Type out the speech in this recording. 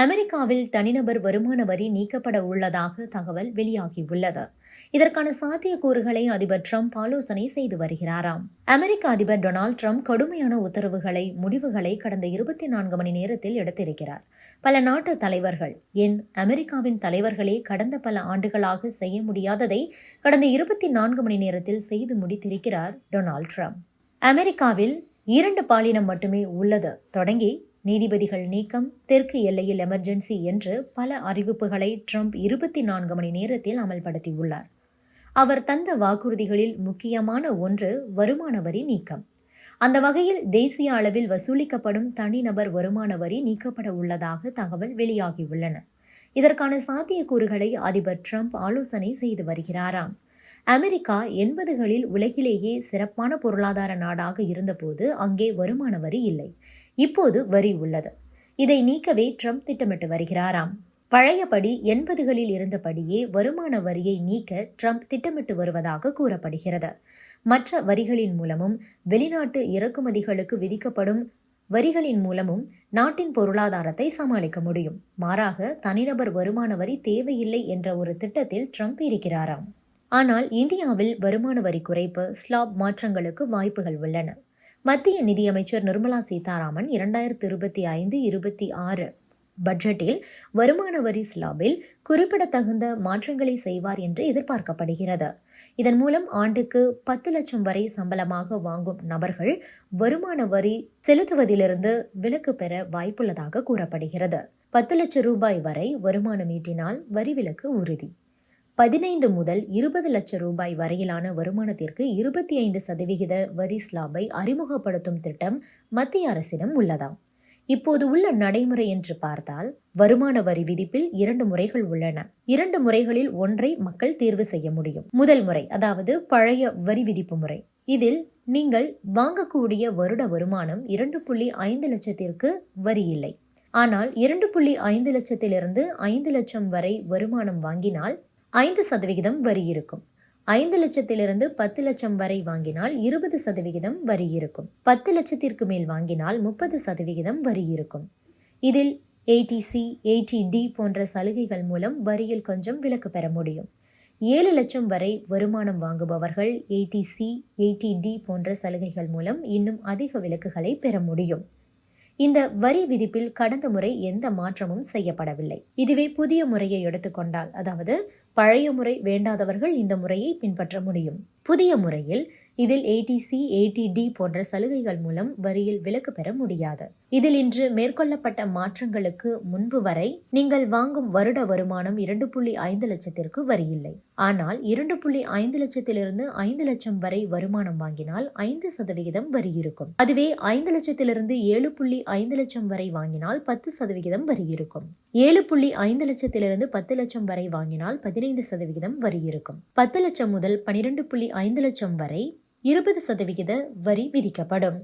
அமெரிக்காவில் தனிநபர் வருமான வரி நீக்கப்பட உள்ளதாக தகவல் வெளியாகியுள்ளது. இதற்கான சாத்தியக்கூறுகளை அதிபர் ட்ரம்ப் ஆலோசனை செய்து வருகிறாராம். அமெரிக்க அதிபர் டொனால்ட் ட்ரம்ப் கடுமையான உத்தரவுகளை முடிவுகளை கடந்த இருபத்தி நான்கு மணி நேரத்தில் எடுத்திருக்கிறார். பல நாட்டு தலைவர்கள் என் அமெரிக்காவின் தலைவர்களே கடந்த பல ஆண்டுகளாக செய்ய முடியாததை கடந்த இருபத்தி நான்கு மணி நேரத்தில் செய்து முடித்திருக்கிறார் டொனால்ட் ட்ரம்ப். அமெரிக்காவில் இரண்டு பாலினம் மட்டுமே உள்ளது. தொடங்கி நீதிபதிகள் நீக்கம் தெற்கு எல்லையில் எமர்ஜென்சி என்று பல அறிவிப்புகளை ட்ரம்ப் இருபத்தி நான்கு மணி நேரத்தில் அமல்படுத்தியுள்ளார். அவர் தந்த வாக்குறுதிகளில் முக்கியமான ஒன்று வருமான வரி நீக்கம். அந்த வகையில் தேசிய அளவில் வசூலிக்கப்படும் தனிநபர் வருமான வரி நீக்கப்பட உள்ளதாக தகவல் வெளியாகியுள்ளன. இதற்கான சாத்தியக்கூறுகளை அதிபர் ட்ரம்ப் ஆலோசனை செய்து வருகிறாராம். அமெரிக்கா எண்பதுகளில் உலகிலேயே சிறப்பான பொருளாதார நாடாக இருந்தபோது அங்கே வருமான வரி இல்லை. இப்போது வரி உள்ளது. இதை நீக்கவே ட்ரம்ப் திட்டமிட்டு வருகிறாராம். பழையபடி எண்பதுகளில் இருந்தபடியே வருமான வரியை நீக்க ட்ரம்ப் திட்டமிட்டு வருவதாக கூறப்படுகிறது. மற்ற வரிகளின் மூலமும் வெளிநாட்டு இறக்குமதிகளுக்கு விதிக்கப்படும் வரிகளின் மூலமும் நாட்டின் பொருளாதாரத்தை சமாளிக்க முடியும். மாறாக தனிநபர் வருமான வரி தேவையில்லை என்ற ஒரு திட்டத்தில் ட்ரம்ப் இருக்கிறாராம். ஆனால் இந்தியாவில் வருமான வரி குறைப்பு ஸ்லாப் மாற்றங்களுக்கு வாய்ப்புகள் உள்ளன. மத்திய நிதியமைச்சர் நிர்மலா சீதாராமன் இரண்டாயிரத்தி இருபத்தி ஐந்து இருபத்தி ஆறு பட்ஜெட்டில் வருமான வரி ஸ்லாபில் குறிப்பிடத்தகுந்த மாற்றங்களை செய்வார் என்று எதிர்பார்க்கப்படுகிறது. இதன் மூலம் ஆண்டுக்கு பத்து லட்சம் வரை சம்பளமாக வாங்கும் நபர்கள் வருமான வரி செலுத்துவதிலிருந்து விலக்கு பெற வாய்ப்புள்ளதாக கூறப்படுகிறது. பத்து லட்சம் ரூபாய் வரை வருமானம் ஈட்டினால் வரி விலக்கு உறுதி. பதினைந்து முதல் இருபது லட்சம் ரூபாய் வரையிலான வருமானத்திற்கு இருபத்தி ஐந்து சதவிகித வரி ஸ்லாபை அறிமுகப்படுத்தும் திட்டம் மத்திய அரசிடம் உள்ளதாம். இப்போது உள்ள நடைமுறை என்று பார்த்தால் வருமான வரி விதிப்பில் இரண்டு முறைகள் உள்ளன. இரண்டு முறைகளில் ஒன்றை மக்கள் தேர்வு செய்ய முடியும். முதல் முறை அதாவது பழைய வரி விதிப்பு முறை. இதில் நீங்கள் வாங்கக்கூடிய வருட வருமானம் இரண்டு புள்ளி ஐந்து லட்சத்திற்கு வரி இல்லை. ஆனால் இரண்டு புள்ளி ஐந்து லட்சத்திலிருந்து ஐந்து லட்சம் வரை வருமானம் வாங்கினால் ஐந்து சதவிகிதம் வரி இருக்கும். ஐந்து லட்சத்திலிருந்து பத்து லட்சம் வரை வாங்கினால் இருபது சதவிகிதம் வரி இருக்கும். பத்து லட்சத்திற்கு மேல் வாங்கினால் முப்பது சதவிகிதம் வரி இருக்கும். இதில் ஏடிசி ஏடிடி போன்ற சலுகைகள் மூலம் வரியில் கொஞ்சம் விலக்கு பெற முடியும். ஏழு லட்சம் வரை வருமானம் வாங்குபவர்கள் ஏடிசி ஏடிடி போன்ற சலுகைகள் மூலம் இன்னும் அதிக விலக்குகளை பெற முடியும். இந்த வரி விதிப்பில் கடந்த முறை எந்த மாற்றமும் செய்யப்படவில்லை. இதுவே புதிய முறையை எடுத்துக்கொண்டால் அதாவது பழைய முறை வேண்டாதவர்கள் இந்த முறையை பின்பற்ற முடியும். புதிய முறையில் இதில் ஏடிசி ஏடிடி போன்ற சலுகைகள் மூலம் வரியில் விலக்கு பெற முடியாது. இதில் இன்று மேற்கொள்ளப்பட்ட மாற்றங்களுக்கு முன்பு வரை நீங்கள் வாங்கும் வருட வருமானம் இரண்டு புள்ளி ஐந்து லட்சத்திற்கு வரியில்லை. ஆனால் இரண்டு புள்ளி ஐந்து லட்சத்திலிருந்து ஐந்து லட்சம் வரை வருமானம் வாங்கினால் ஐந்து சதவிகிதம் வரி இருக்கும் அதுவே ஐந்து லட்சத்திலிருந்து ஏழு புள்ளி ஐந்து லட்சம் வரை வாங்கினால் பத்து சதவிகிதம் வரி இருக்கும் ஏழு புள்ளி ஐந்து லட்சத்திலிருந்து பத்து லட்சம் வரை வாங்கினால் பதினைந்து சதவிகிதம் வரி இருக்கும் பத்து லட்சம் முதல் பனிரெண்டு புள்ளி ஐந்து லட்சம் வரை இருபது சதவிகித வரி விதிக்கப்படும்.